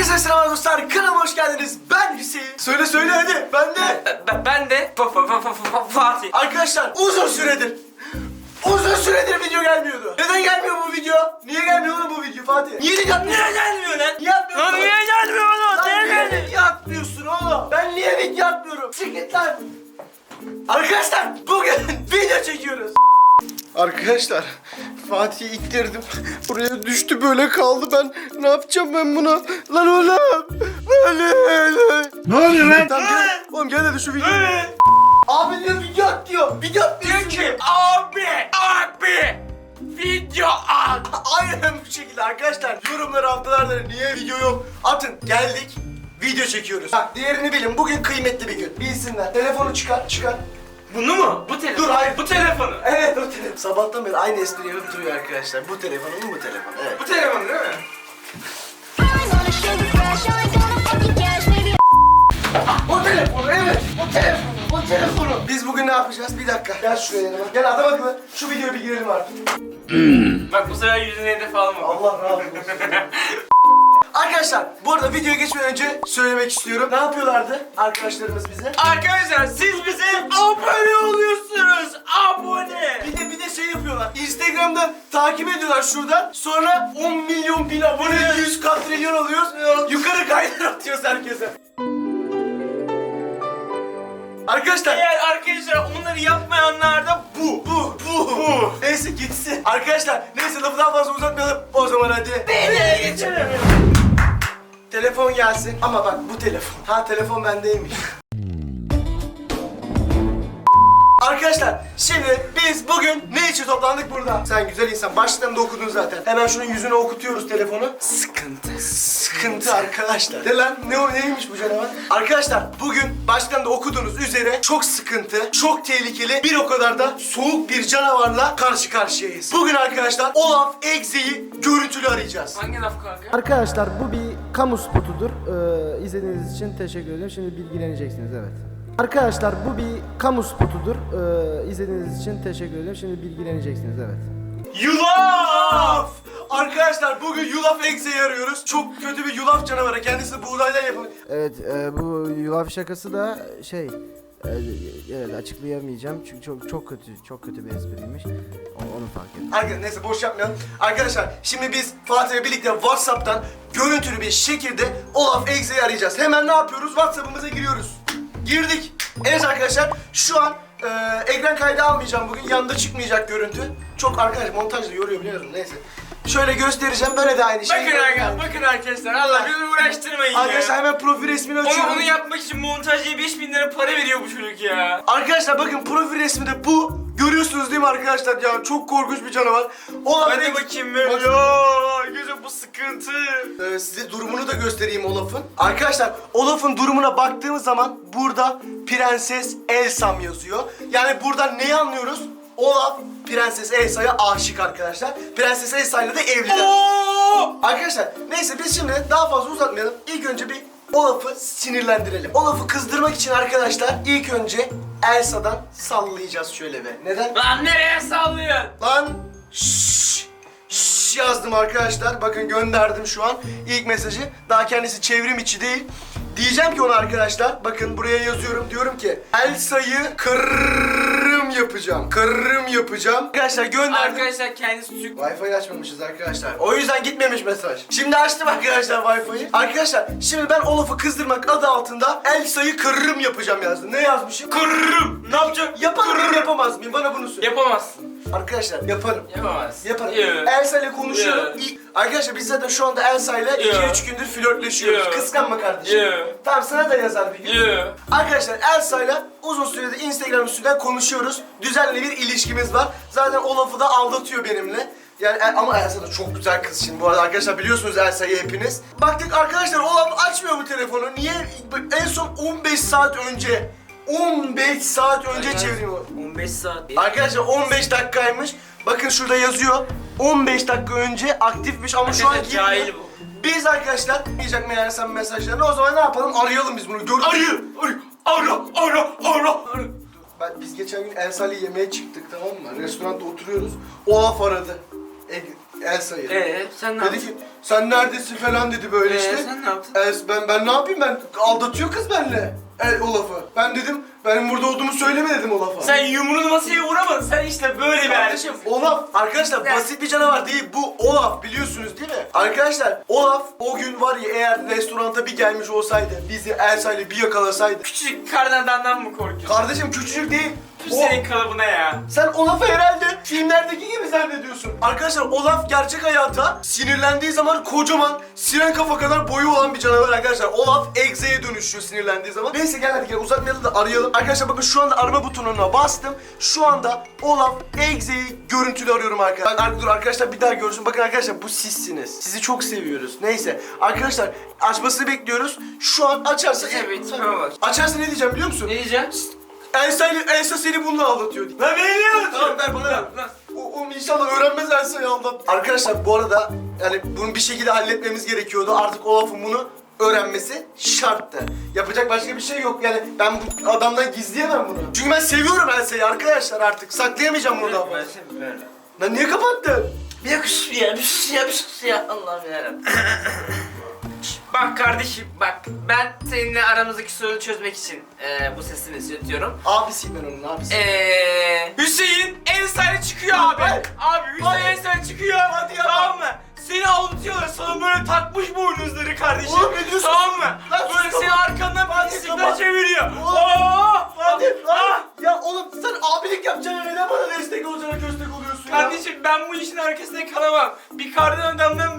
Herkese selam dostlar. Kanalıma hoş geldiniz. Ben Hüseyin. Söyle söyle hadi. Ben de. Ben, ben de Fa- fa- fa- fa- fa- Fatih. Arkadaşlar uzun süredir uzun süredir video gelmiyordu. Neden gelmiyor bu video? Niye gelmiyor oğlum bu video Fatih? Niye de yapmıyorsun? Niye gelmiyor lan? Niye yapmıyorsun? Lan niye gelmiyor lan? Lan Niye niye gelmiyor? video atmıyorsun oğlum? Ben niye video atmıyorum? Siklet lan. Arkadaşlar bugün video çekiyoruz. Arkadaşlar Fatih'i ittirdim. Buraya düştü böyle kaldı ben. Ne yapacağım ben buna? Lan oğlum. Böyle. Ne oluyor lan? Tamam gel. Oğlum gel hadi şu videoyu. Abi diyor video at diyor. Video at Diyor ki abi abi video at. Aynen bu şekilde arkadaşlar. Yorumları haftalardır niye video yok? Atın geldik. Video çekiyoruz. Bak diğerini bilin. Bugün kıymetli bir gün. Bilsinler. Telefonu çıkar çıkar. Bunu mu? Bu telefon. Dur, hayır. Bu telefonu. Evet o telefon. Sabahtan beri aynı espri yapıp duruyor arkadaşlar. Bu telefonun mu bu telefon? Evet. Bu telefon değil mi? Baby. O telefonu evet. O telefonu. O telefonu. Biz bugün ne yapacağız? Bir dakika. Gel şuraya yanıma. Gel adam akıllı. Şu videoya bir girelim artık. Bak bu sefer yüzüne hedef alma. Allah razı olsun. Arkadaşlar bu arada videoya geçmeden önce söylemek istiyorum. Ne yapıyorlardı arkadaşlarımız bize? Arkadaşlar siz bize abone oluyorsunuz. Abone. Bir de bir de şey yapıyorlar. Instagram'dan takip ediyorlar şuradan. Sonra 10 milyon bin abone 100 katrilyon oluyoruz. Yukarı kaydır atıyoruz herkese. Arkadaşlar Eğer arkadaşlar onları yapmayanlar da bu, bu, bu, bu. Neyse gitsin. Arkadaşlar neyse lafı daha fazla uzatmayalım. O zaman hadi. videoya geçelim. Telefon gelsin. Ama bak bu telefon. Ha telefon bendeymiş. Arkadaşlar şimdi biz bugün ne için toplandık burada? Sen güzel insan. Baştan da okudun zaten. Hemen şunun yüzüne okutuyoruz telefonu. Sıkıntı. Sıkıntı arkadaşlar. De lan ne o neymiş bu canavar? Arkadaşlar bugün baştan da okuduğunuz üzere çok sıkıntı, çok tehlikeli, bir o kadar da soğuk bir canavarla karşı karşıyayız. Bugün arkadaşlar Olaf Egze'yi görüntülü arayacağız. Hangi laf kanka? Arkadaşlar bu bir kamu spotudur. Ee, izlediğiniz için teşekkür ederim. Şimdi bilgileneceksiniz evet. Arkadaşlar bu bir kamu spotudur. Ee, izlediğiniz için teşekkür ederim. Şimdi bilgileneceksiniz evet. Yulaf! Arkadaşlar bugün Yulaf Egze'yi arıyoruz. Çok kötü bir yulaf canavarı. Kendisi buğdaydan yapılmış. Evet e, bu yulaf şakası da şey e, evet açıklayamayacağım çünkü çok çok kötü çok kötü bir espriymiş. O- Onu fark ettim. Arkadaşlar neyse boş yapmayalım. Arkadaşlar şimdi biz Fatih'le birlikte WhatsApp'tan görüntülü bir şekilde Olaf Egze'yi arayacağız. Hemen ne yapıyoruz? WhatsApp'ımıza giriyoruz. Girdik. Evet arkadaşlar şu an e, ekran kaydı almayacağım bugün. Yanında çıkmayacak görüntü. Çok arkadaş montajda yoruyor biliyorum neyse. Şöyle göstereceğim böyle de aynı şey. Bakın arkadaşlar, bakın arkadaşlar. Allah bizi uğraştırmayın Arkadaşlar ya. hemen profil resmini açıyorum. Onu, onu yapmak için montajcıya 5000 lira para veriyor bu çocuk ya. Arkadaşlar bakın profil resminde bu. Görüyorsunuz değil mi arkadaşlar ya çok korkunç bir canavar. Olaf Ben de bakayım böyle. Bak- Ya bu sıkıntı. Ee, size durumunu da göstereyim Olaf'ın. Arkadaşlar Olaf'ın durumuna baktığımız zaman burada Prenses Elsam yazıyor. Yani buradan neyi anlıyoruz? Olaf Prenses Elsa'ya aşık arkadaşlar. Prenses Elsa ile de evliler. Oo! Arkadaşlar neyse biz şimdi daha fazla uzatmayalım. İlk önce bir Olaf'ı sinirlendirelim. Olaf'ı kızdırmak için arkadaşlar ilk önce Elsa'dan sallayacağız şöyle be. Neden? Lan nereye sallıyorsun? Lan şşş şşş yazdım arkadaşlar. Bakın gönderdim şu an ilk mesajı. Daha kendisi çevrim içi değil. Diyeceğim ki ona arkadaşlar. Bakın buraya yazıyorum. Diyorum ki Elsa'yı kırrım yapacağım. Kırrım yapacağım. Arkadaşlar gönderdim. Arkadaşlar kendisi Türk. Wi-Fi açmamışız arkadaşlar. O yüzden gitmemiş mesaj. Şimdi açtım arkadaşlar Wi-Fi'yi. Arkadaşlar şimdi ben Olaf'ı kızdırmak adı altında Elsa'yı kırrım yapacağım yazdım. Ne yazmışım? Kırırım. Ne yapacağım? Yaparım mıyım yapamaz mıyım? Bana bunu söyle. Yapamazsın. Arkadaşlar yaparım. Yapamazsın. Yaparım. Yok. Elsa ile konuşuyorum. Yok. İyi- Arkadaşlar biz zaten şu anda Elsa ile Yok. 2-3 gündür flörtleşiyoruz. Yok. Kıskanma kardeşim. Yok. Tamam sana da yazar bir gün. Yok. Arkadaşlar Elsa ile uzun süredir Instagram üstünden konuşuyoruz. Düzenli bir ilişkimiz var. Zaten Olaf'ı da aldatıyor benimle. Yani e- ama Elsa da çok güzel kız şimdi bu arada arkadaşlar biliyorsunuz Elsa'yı hepiniz. Baktık arkadaşlar Olaf açmıyor bu telefonu. Niye? En son 15 saat önce 15 saat önce çeviriyor. 15 saat. Arkadaşlar 15 dakikaymış. Bakın şurada yazıyor. 15 dakika önce aktifmiş ama şu an Arkadaşlar cahil girmiyor. bu. Biz arkadaşlar mi yani sen mesajlarını o zaman ne yapalım arayalım biz bunu. Gör Arıyor. Arıyor. Ara ara ara. ara. Ben, biz geçen gün Ensali yemeğe çıktık tamam mı? Restoranda oturuyoruz. Olaf aradı. E, Elsa'yı. Ee sen ne Dedi yaptın? ki sen neredesin falan dedi böyle Ee, işte. sen ne yaptın? Els, ben ben ne yapayım ben aldatıyor kız benimle. El, o lafı. Ben dedim benim burada olduğumu söyleme dedim o lafa. Sen yumruğunu masaya vuramadın. Sen işte böyle bir Kardeşim. Olaf arkadaşlar basit bir canavar değil bu Olaf biliyorsunuz değil mi? Arkadaşlar Olaf o gün var ya eğer restoranta bir gelmiş olsaydı bizi Elsa ile bir yakalasaydı. Küçücük kardan adamdan mı korkuyorsun? Kardeşim küçücük değil. O- senin kalıbına ya. Sen Olaf'ı herhalde filmlerdeki gibi zannediyorsun. Arkadaşlar Olaf gerçek hayata sinirlendiği zaman kocaman siren kafa kadar boyu olan bir canavar arkadaşlar. Olaf egzeye dönüşüyor sinirlendiği zaman. Neyse gel hadi gel uzatmayalım da arayalım. Arkadaşlar bakın şu anda arama butonuna bastım. Şu anda Olaf egzeyi görüntülü arıyorum arkadaşlar. Ben, dur arkadaşlar bir daha görsün. Bakın arkadaşlar bu sizsiniz. Sizi çok seviyoruz. Neyse arkadaşlar açmasını bekliyoruz. Şu an açarsa... Evet. Açarsa ne diyeceğim biliyor musun? Ne diyeceğim? Elsa, ile- Elsa seni bununla aldatıyor. Lan beni niye Tamam ver bana ver. O, o inşallah öğrenmez Elsa'yı aldat. Arkadaşlar bu arada yani bunu bir şekilde halletmemiz gerekiyordu. Artık Olaf'ın bunu öğrenmesi şarttı. Yapacak başka bir şey yok. Yani ben bu adamdan gizleyemem bunu. Çünkü ben seviyorum Elsa'yı arkadaşlar artık. Saklayamayacağım bunu daha fazla. Lan niye kapattın? Bir yakış ya, bir sus ya, bir sus ya. Allah'ım yarabbim. Bak kardeşim, bak ben seninle aramızdaki sorunu çözmek için eee bu sesimi iletiyorum. Abisiyim ben onun abisi. Eee Hüseyin en sahne çıkıyor abi. Hayır. Abi Hüseyin en sahne çıkıyor. Hadi ya. Tamam mı? Seni aldatıyorlar sana böyle takmış boynuzları kardeşim. Oğlum ne diyorsun? Tamam mı? Lan sus, böyle kapat. seni arkandan Hadi, kapat. çeviriyor. Oğlum. Oo, Hadi hadi. Ya oğlum sen abilik yapacağına neden bana destek olacağına köstek oluyorsun ya? Kardeşim ben bu işin arkasında kalamam. Bir kardan adamdan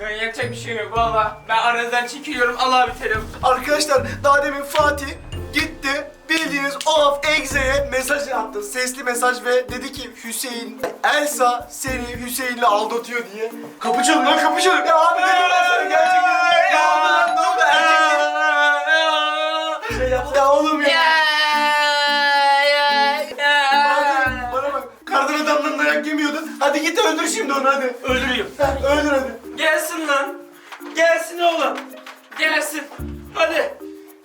ya. Yapacak bir şey yok valla. Ben aranızdan çekiliyorum. Al abi telefonu. Arkadaşlar daha demin Fatih gitti bildiğiniz Olaf Egze'ye mesaj attı. Sesli mesaj ve dedi ki Hüseyin, Elsa seni Hüseyin'le aldatıyor diye. Kapı çalın lan kapı çalın. Ya abi dedim ben sana gerçekten. Ya abi lan ne oldu erkek şey yaptı. Ya oğlum ya. Hadi bana bak. Kardan adamdan dayak yemiyordun. Hadi git öldür şimdi onu hadi. Öldürüyorum. Heh, öldür hadi. Gelsin lan. Gelsin oğlum. Gelsin. Hadi.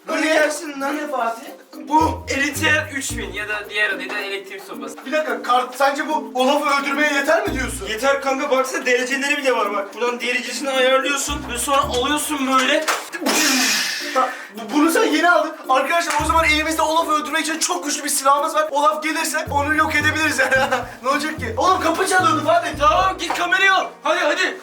Hadi gelsin lan. Ne Fatih? Bu Eliter 3000 ya da diğer adıyla elektrik sobası. Bir dakika kart sence bu Olaf'ı öldürmeye yeter mi diyorsun? Yeter kanka baksana dereceleri bile var bak. Buradan derecesini ayarlıyorsun ve sonra alıyorsun böyle. Bu- Bunu sen yeni aldın. Arkadaşlar o zaman elimizde Olaf'ı öldürmek için çok güçlü bir silahımız var. Olaf gelirse onu yok edebiliriz yani. ne olacak ki? Oğlum kapı çalıyordu Fatih. Tamam git kamerayı al. Hadi hadi.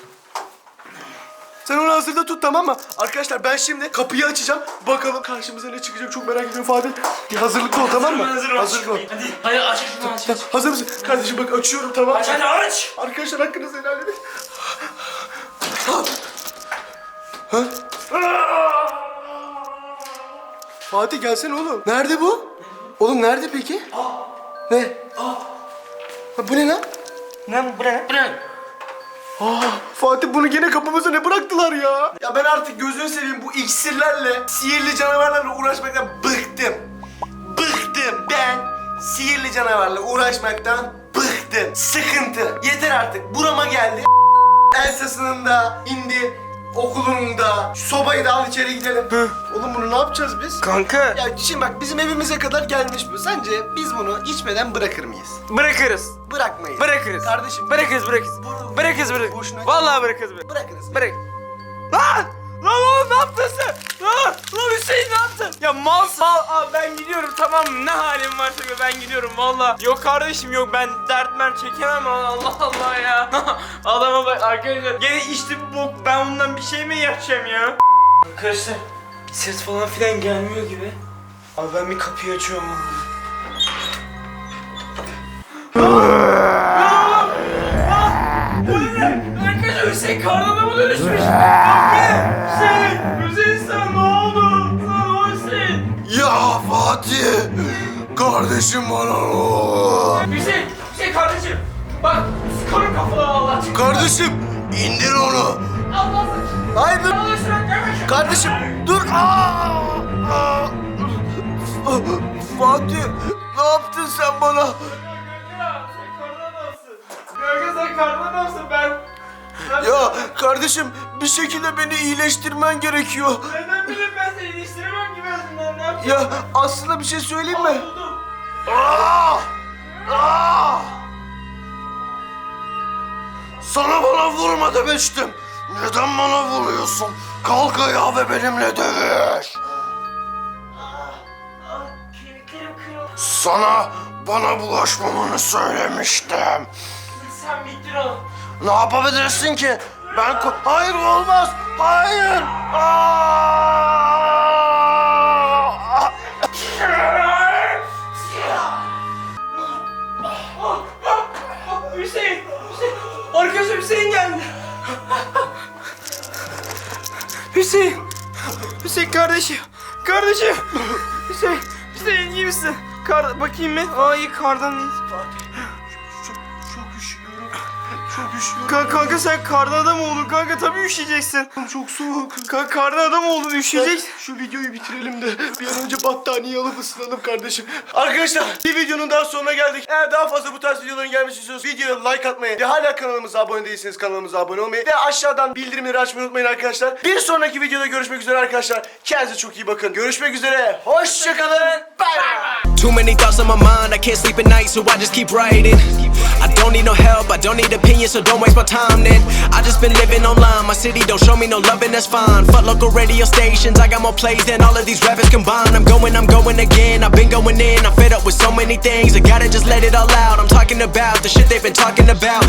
Sen onu hazırda tut tamam mı? Arkadaşlar ben şimdi kapıyı açacağım. Bakalım karşımıza ne çıkacak çok merak ediyorum Fatih. Bir hazırlıklı ol tamam mı? Ben hazırım. Hazırlıklı ol. Hadi. Hadi aç şunu aç. aç. Hazır mısın? Kardeşim bak açıyorum tamam mı? Aç hadi aç. Arkadaşlar hakkınızı helal edin. Ha? Fatih gelsene oğlum. Nerede bu? Oğlum nerede peki? Ne? Ha, bu ne lan? Ne bu ne? Bu ne? Aa, Fatih bunu gene kapımıza ne bıraktılar ya? Ya ben artık gözünü seveyim bu iksirlerle, sihirli canavarlarla uğraşmaktan bıktım. Bıktım. Ben sihirli canavarla uğraşmaktan bıktım. Sıkıntı. Yeter artık. Burama geldi. Elsa'sının da indi. Okulunun da. Şu sobayı da al içeri gidelim. Oğlum bunu ne yapacağız biz? Kanka. Ya şimdi bak bizim evimize kadar gelmiş bu. Sence biz bunu içmeden bırakır mıyız? Bırakırız. Bırakmayız. Bırakırız. Kardeşim. Bırakırız bırakırız. Bırakırız bırakırız. Boşuna- Vallahi bırakırız bırakırız. Bırakırız. Bırak. Lan! Lan oğlum ne yaptın sen? Lan, lan Hüseyin ne yaptın? Ya mal mal abi ben gidiyorum tamam mı? Ne halim varsa gör ben gidiyorum valla. Yok kardeşim yok ben dertmen çekemem Allah Allah ya. Adama bak arkadaşlar gene içti bu bok ben bundan bir şey mi yapacağım ya? Arkadaşlar ses falan filan gelmiyor gibi. Abi ben bir kapıyı açıyorum. Arkadaşlar Hüseyin karnına mı dönüşmüş? Hüseyin! Kardeşim bana olur? Hüseyin! Hüseyin kardeşim! Bak sıkarım kafaları Allah aşkına. Kardeşim indir onu. Allah Hayır dur. Kardeşim dur. Aa! Aa! Fatih ne yaptın sen bana? Ben. ben Ya kardeşim bir şekilde beni iyileştirmen gerekiyor. Neden bileyim ben seni değiştiremem ki ben ne yapacağım? Ya aslında bir şey söyleyeyim mi? Buldum. Ah! Ah! Sana bana vurma demiştim. Neden bana vuruyorsun? Kalk ayağa ve benimle dövüş. Sana bana bulaşmamanı söylemiştim. Sen bittin oğlum. Ne yapabilirsin ki? Ben Hayır olmaz. Hayır. Aa! Hüseyin! Hüseyin kardeşim! Kardeşim! Hüseyin! Hüseyin iyi misin? Kar bakayım mı? İyi kardan iyiyiz. Kanka, kanka sen kardan adam oldun kanka tabii üşüyeceksin. Çok soğuk. Kanka kardan adam oldun üşüyeceksin. Şu videoyu bitirelim de bir an önce battaniye alıp ısınalım kardeşim. Arkadaşlar bir videonun daha sonuna geldik. Eğer daha fazla bu tarz videoların gelmesi istiyorsanız videoya like atmayı ve hala kanalımıza abone değilseniz kanalımıza abone olmayı ve aşağıdan bildirimleri açmayı unutmayın arkadaşlar. Bir sonraki videoda görüşmek üzere arkadaşlar. Kendinize çok iyi bakın. Görüşmek üzere. Hoşçakalın. Bye bye. Too many thoughts on my mind, I can't sleep at night, so I just keep writing. I don't need no help, I don't need opinions, so don't waste my time then. I just been living online, my city don't show me no love, and that's fine. Fuck local radio stations, I got more plays than all of these rappers combined. I'm going, I'm going again, I've been going in, I'm fed up with so many things, I gotta just let it all out. I'm talking about the shit they've been talking about.